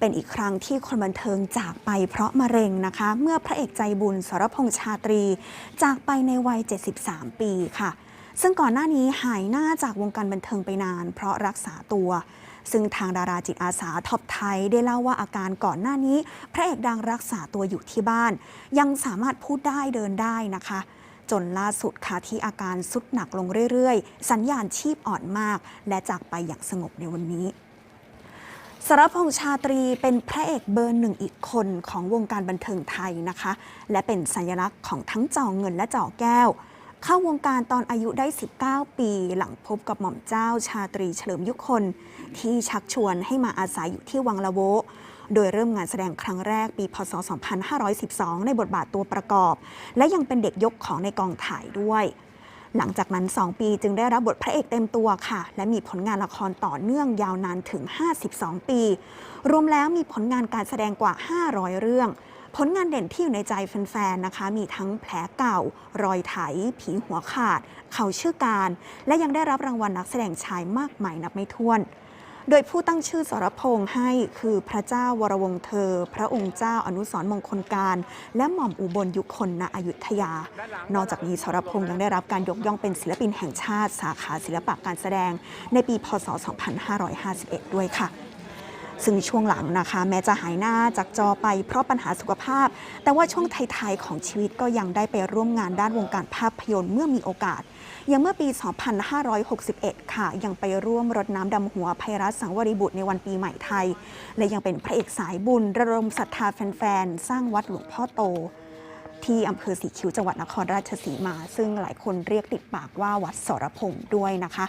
เป็นอีกครั้งที่คนบันเทิงจากไปเพราะมะเร็งนะคะ เมื่อพระเอกใจบุญสรพงษ์ชาตรี จากไปในวัย 73 ปีค่ะ ซึ่งก่อนหน้านี้หายหน้าจากวงการบันเทิงไปนาน เพราะรักษาตัว ซึ่งทางดาราจิตอาสาท็อปไทยได้เล่าว่าอาการก่อนหน้านี้ พระเอกดังรักษาตัวอยู่ที่บ้าน ยังสามารถพูดได้เดินได้นะคะจนล่าสุดค่ะที่อาการสุดหนักลงเรื่อยๆ สัญญาณชีพอ่อนมาก และจากไปอย่างสงบในวันนี้ สรพงษ์ชาตรีเป็นพระเอกเบอร์หนึ่งอีกคนของวงการบันเทิงไทยนะคะ และเป็นสัญลักษณ์ของทั้งจอเงินและจอแก้ว เข้าวงการตอนอายุได้ 19 ปี หลังพบกับหม่อมเจ้าชาตรีเฉลิมยุคน ที่ชักชวนให้มาอาศัยอยู่ที่วังละโวโดยเริ่มงานแสดงครั้งแรกปี พศ 2512 ในบทบาทตัวประกอบ และยังเป็นเด็กยกของในกองถ่ายด้วย หลังจากนั้น 2 ปีจึงได้รับบทพระเอกเต็มตัวค่ะ และมีผลงานละครต่อเนื่องยาวนานถึง 52 ปี รวมแล้วมีผลงานการแสดงกว่า 500 เรื่อง ผลงานเด่นที่อยู่ในใจแฟนๆนะคะ มีทั้งแผลเก่า รอยไถ ผีหัวขาด เขาชื่อการ และยังได้รับรางวัลนักแสดงชายมากมายนับไม่ถ้วน โดยผู้ตั้งชื่อสรพงษ์ให้คือพระเจ้าวรวงเธอ พระองค์เจ้าอนุสรมงคลการ และหม่อมอุบลยุคนณอยุธยา นอกจากนี้สรพงษ์ยังได้รับการยกย่องเป็นศิลปินแห่งชาติ สาขาศิลปะการแสดง ในปีพศ 2551 ด้วยค่ะ ซึ่งช่วงหลังนะคะ แม้จะหายหน้าจากจอไปเพราะปัญหาสุขภาพ แต่ว่าช่วงท้ายๆของชีวิตก็ยังได้ไปร่วมงานด้านวงการภาพยนตร์เมื่อมีโอกาสอย่างเมื่อปี 2561 ค่ะ ยังไปร่วมรดน้ำดำหัวภัยรัฐสังวริบุตรในวันปีใหม่ไทย และยังเป็นพระเอกสายบุญ ระดมศรัทธาแฟนๆ สร้างวัดหลวงพ่อโต ที่อำเภอสีคิ้วจังหวัดนครราชสีมา ซึ่งหลายคนเรียกติดปากว่าวัดสรพงษ์ด้วยนะคะ